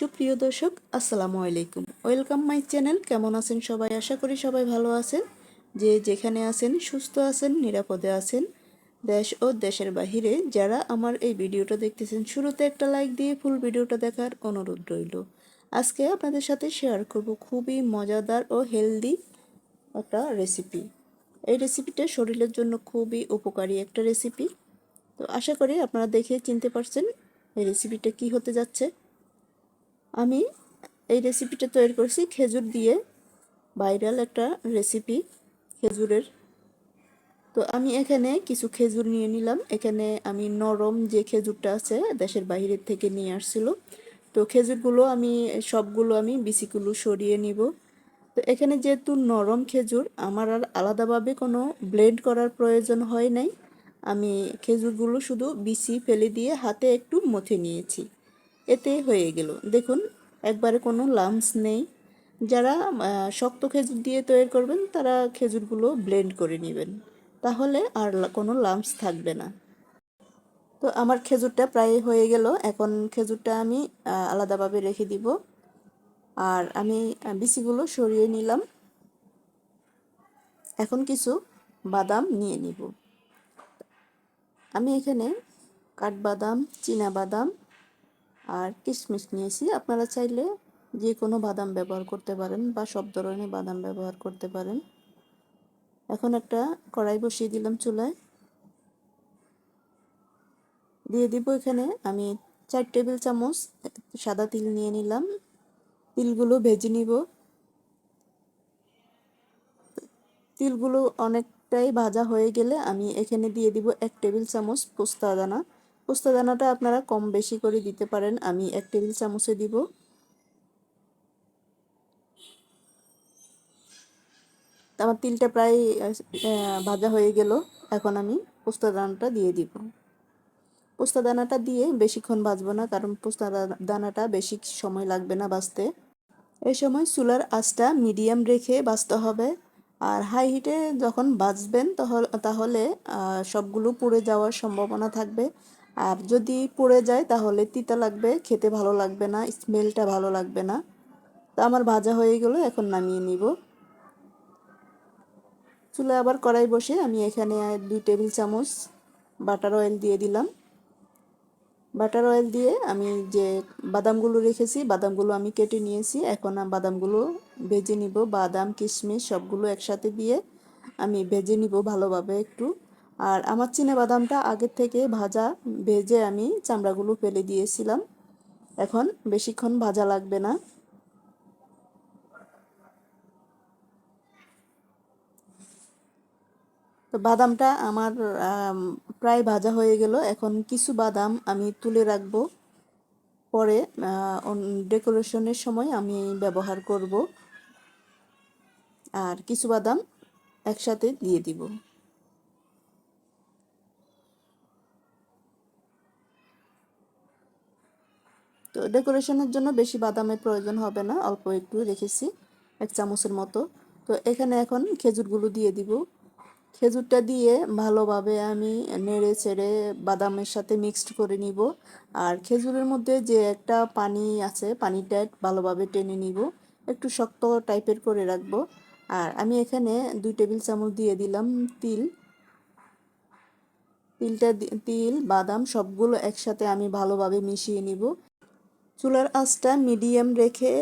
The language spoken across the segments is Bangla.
সুপ্রিয় দর্শক, আসসালামু আলাইকুম। ওয়েলকাম মাই চ্যানেল কেমন আছেন সবাই? আশা করি সবাই ভালো আছেন। যে যেখানে আছেন, সুস্থ আছেন, নিরাপদে আছেন, দেশ ও দেশের বাহিরে। যারা আমার এই ভিডিওটা দেখতেছেন, শুরুতে একটা লাইক দিয়ে ফুল ভিডিওটা দেখার অনুরোধ রইল। আজকে আপনাদের সাথে শেয়ার করব খুবই মজাদার ও হেলদি একটা রেসিপি এই রেসিপিটা শরীরের জন্য খুবই উপকারী একটা রেসিপি তো আশা করি আপনারা দেখে চিনতে পারছেন এই রেসিপিটা কি হতে যাচ্ছে। আমি এই রেসিপিটা তৈরি করছি খেজুর দিয়ে। ভাইরাল একটা রেসিপি খেজুরের। তো আমি এখানে কিছু খেজুর নিয়ে নিলাম। এখানে আমি নরম যে খেজুরটা আছে, দেশের বাহিরের থেকে নিয়ে আসছিল। তো খেজুরগুলো আমি, সবগুলো আমি বিচিগুলো সরিয়ে নিব। তো এখানে যেহেতু নরম খেজুর, আমার আর আলাদাভাবে কোনো ব্লেন্ড করার প্রয়োজন হয় নাই। আমি খেজুরগুলো শুধু বিচি ফেলে দিয়ে হাতে একটু মথে নিয়েছি। এতে হয়ে গেল। দেখুন, একবারে কোনো লামস নেই। যারা শক্ত খেজুর দিয়ে তৈরি করবেন, তারা খেজুরগুলো ব্লেন্ড করে নেবেন। তাহলে আর কোনো লামস থাকবে না। তো আমার খেজুরটা প্রায় হয়ে গেল। এখন খেজুরটা আমি আলাদাভাবে রেখে দিব। আর আমি বিচিগুলো সরিয়ে নিলাম। এখন কিছু বাদাম নিয়ে নিব। আমি এখানে কাঠবাদাম বাদাম আর কিশমিশ নিয়েছি আপনারা চাইলে যে কোনো বাদাম ব্যবহার করতে পারেন বা সব ধরনের বাদাম ব্যবহার করতে পারেন। এখন একটা কড়াই বসিয়ে দিলাম চুলায়। দিয়ে দিব এখানে আমি চার টেবিল চামচ সাদা তিল নিয়ে নিলাম। তিলগুলো ভেজে নিব। তিলগুলো অনেকটাই ভাজা হয়ে গেলে আমি এখানে দিয়ে দিব এক টেবিল চামচ পোস্তা দানা। পোস্তা দানাটা আপনারা কম বেশি করে দিতে পারেন। আমি এক টেবিল চামচে দিব। আমার তিলটা প্রায় ভাজা হয়ে গেল। এখন আমি পোস্তা দানাটা দিয়ে দিব। পোস্তা দানাটা দিয়ে বেশিক্ষণ ভাজবো না, কারণ পোস্তা দানাটা বেশি সময় লাগবে না বাঁচতে এই সময় চুলার আঁচটা মিডিয়াম রেখে বাঁচতে হবে। আর হাই হিটে যখন বাজবেন তাহলে সবগুলো পুড়ে যাওয়ার সম্ভাবনা থাকবে। আর যদি পড়ে যায় তাহলে তিতা লাগবে, খেতে ভালো লাগবে না, স্মেলটা ভালো লাগবে না। তো আমার ভাজা হয়ে গেল, এখন নামিয়ে নিব। চুলে আবার কড়াই বসে আমি এখানে দুই টেবিল চামচ বাটার অয়েল দিয়ে দিলাম। বাটার অয়েল দিয়ে আমি যে বাদামগুলো রেখেছি, বাদামগুলো আমি কেটে নিয়েছি। এখন বাদামগুলো ভেজে নিব। বাদাম, কিশমিশ সবগুলো একসাথে দিয়ে আমি ভেজে নিব ভালোভাবে একটু। আর আমার চিনে বাদামটা আগের থেকে ভাজা ভেজে আমি চামড়াগুলো ফেলে দিয়েছিলাম। এখন বেশিক্ষণ ভাজা লাগবে না। তো বাদামটা আমার প্রায় ভাজা হয়ে গেল। এখন কিছু বাদাম আমি তুলে রাখব। পরে ডেকোরেশনের সময় আমি ব্যবহার করব। আর কিছু বাদাম একসাথে দিয়ে দিব। তো ডেকোরেশনের জন্য বেশি বাদামের প্রয়োজন হবে না, অল্প একটু রেখেছি, এক চামচের মতো। তো এখানে এখন খেজুরগুলো দিয়ে দিব। খেজুরটা দিয়ে ভালোভাবে আমি নেড়ে চেড়ে বাদামের সাথে মিক্সড করে নিব। আর খেজুরের মধ্যে যে একটা পানি আছে, পানিটা ভালোভাবে টেনে নিব। একটু শক্ত টাইপের করে রাখব। আর আমি এখানে দুই টেবিল চামচ দিয়ে দিলাম তিল। তিলটা তিল, বাদাম সবগুলো একসাথে আমি ভালোভাবে মিশিয়ে নিব। চুলার আঁচটা মিডিয়াম রেখে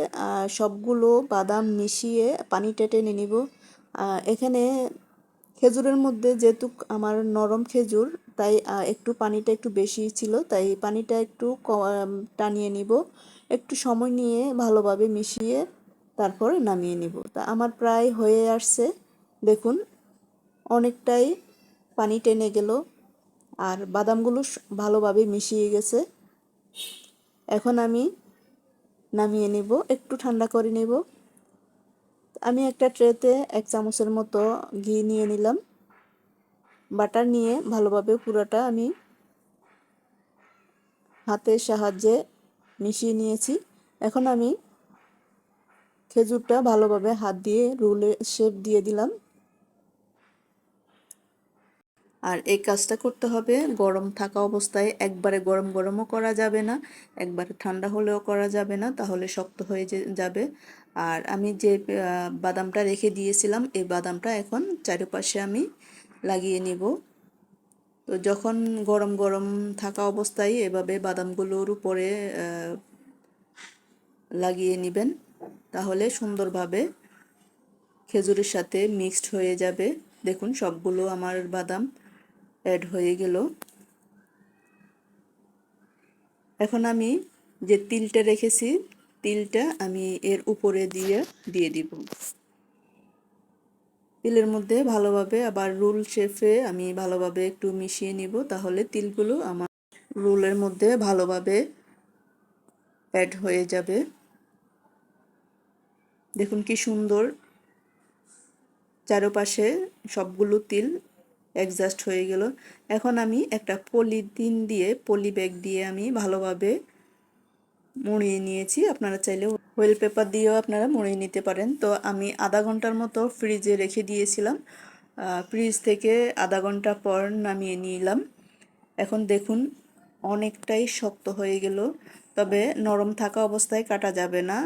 সবগুলো বাদাম মিশিয়ে পানিটা টেনে নিব। এখানে খেজুরের মধ্যে যেহেতু আমার নরম খেজুর, তাই একটু পানিটা একটু বেশি ছিল, তাই পানিটা একটু টানিয়ে নিব। একটু সময় নিয়ে ভালোভাবে মিশিয়ে তারপর নামিয়ে নিব। তা আমার প্রায় হয়ে আসছে। দেখুন, অনেকটাই পানি টেনে গেল, আর বাদামগুলো ভালোভাবে মিশিয়ে গেছে। এখন আমি নামিয়ে নেব, একটু ঠান্ডা করে নেব। আমি একটা ট্রেতে এক চামচের মতো ঘি নিয়ে নিলাম। বাটার নিয়ে ভালোভাবে পুরোটা আমি হাতের সাহায্যে মিশিয়ে নিয়েছি। এখন আমি খেজুরটা ভালোভাবে হাত দিয়ে রুলে শেপ দিয়ে দিলাম। আর এই কাজটা করতে হবে। গরম থাকা অবস্থায় একবারে গরম গরমও করা যাবে না, একবারে ঠান্ডা হলেও করা যাবে না, তাহলে শক্ত হয়ে যাবে। আর আমি যে বাদামটা রেখে দিয়েছিলাম, এই বাদামটা এখন চারিপাশে আমি লাগিয়ে নেব। তো যখন গরম গরম থাকা অবস্থায় এভাবে বাদামগুলোর উপরে লাগিয়ে নেবেন, তাহলে সুন্দরভাবে খেজুরের সাথে মিক্সড হয়ে যাবে। দেখুন সবগুলো আমার বাদাম অ্যাড হয়ে গেল। এখন আমি যে তিলটা রেখেছি, তিলটা আমি এর উপরে দিয়ে দিয়ে দিব। তিলের মধ্যে ভালোভাবে আবার রুল শেফে আমি ভালোভাবে একটু মিশিয়ে নিব, তাহলে তিলগুলো আমার রুলের মধ্যে ভালোভাবে অ্যাড হয়ে যাবে। দেখুন কি সুন্দর। চারপাশে সবগুলো তিল অ্যাডজাস্ট হয়ে গেল। এখন আমি একটা পলিথিন দিয়ে পলি ব্যাগ দিয়ে আমি ভালোভাবে মুড়িয়ে নিয়েছি। আপনারা চাইলে হুইল পেপার দিয়েও আপনারা মুড়িয়ে নিতে পারেন। তো আমি আধা ঘণ্টার মতো ফ্রিজে রেখে দিয়েছিলাম। ফ্রিজ থেকে আধা ঘণ্টা পর নামিয়ে নিলাম। এখন দেখুন, অনেকটাই শক্ত হয়ে গেল। তবে নরম থাকা অবস্থায় কাটা যাবে না।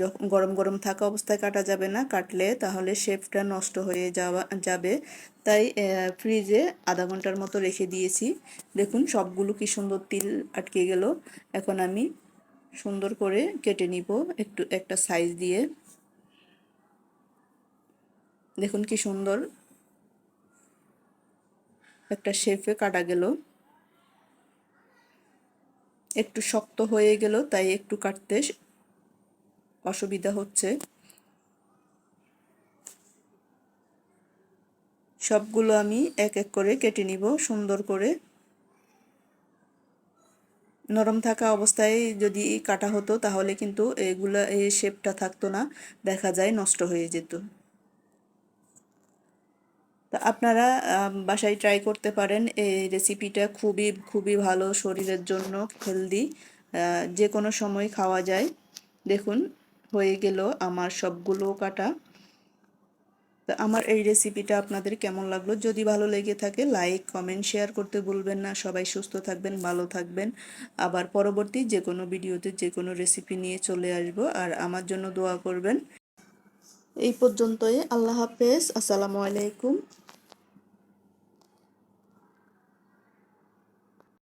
যখন গরম গরম থাকা অবস্থায় কাটা যাবে না, কাটলে তাহলে শেপটা নষ্ট হয়ে যাওয়া যাবে। তাই ফ্রিজে আধা ঘণ্টার মতো রেখে দিয়েছি। দেখুন সবগুলো কি সুন্দর তিল আটকে গেল। এখন আমি সুন্দর করে কেটে নিব একটু, একটা সাইজ দিয়ে। দেখুন কি সুন্দর একটা শেপে কাটা গেল। একটু শক্ত হয়ে গেল, তাই একটু কাটতে অসুবিধা হচ্ছে। সবগুলো আমি এক এক করে কেটে নিব, সুন্দর করে। নরম থাকা অবস্থায় যদি কাটা হতো তাহলে কিন্তু এগুলা এই শেপটা থাকতো না, দেখা যায় নষ্ট হয়ে যেত। তা আপনারা বাসায় ট্রাই করতে পারেন, এই রেসিপিটা খুবই খুবই ভালো, শরীরের জন্য হেলদি যে কোনো সময় খাওয়া যায়। দেখুন হয়ে গেল আমার সবগুলো কাটা। তো আমার এই রেসিপিটা আপনাদের কেমন লাগল? যদি ভালো লেগে থাকে লাইক কমেন্ট শেয়ার করতে ভুলবেন না। সবাই সুস্থ থাকবেন, ভালো থাকবেন। আবার পরবর্তী যে কোনো ভিডিওতে যে কোনো রেসিপি নিয়ে চলে আসব। আর আমার জন্য দোয়া করবেন। এই পর্যন্তই। আল্লাহ হাফেজ। আসসালামু আলাইকুম।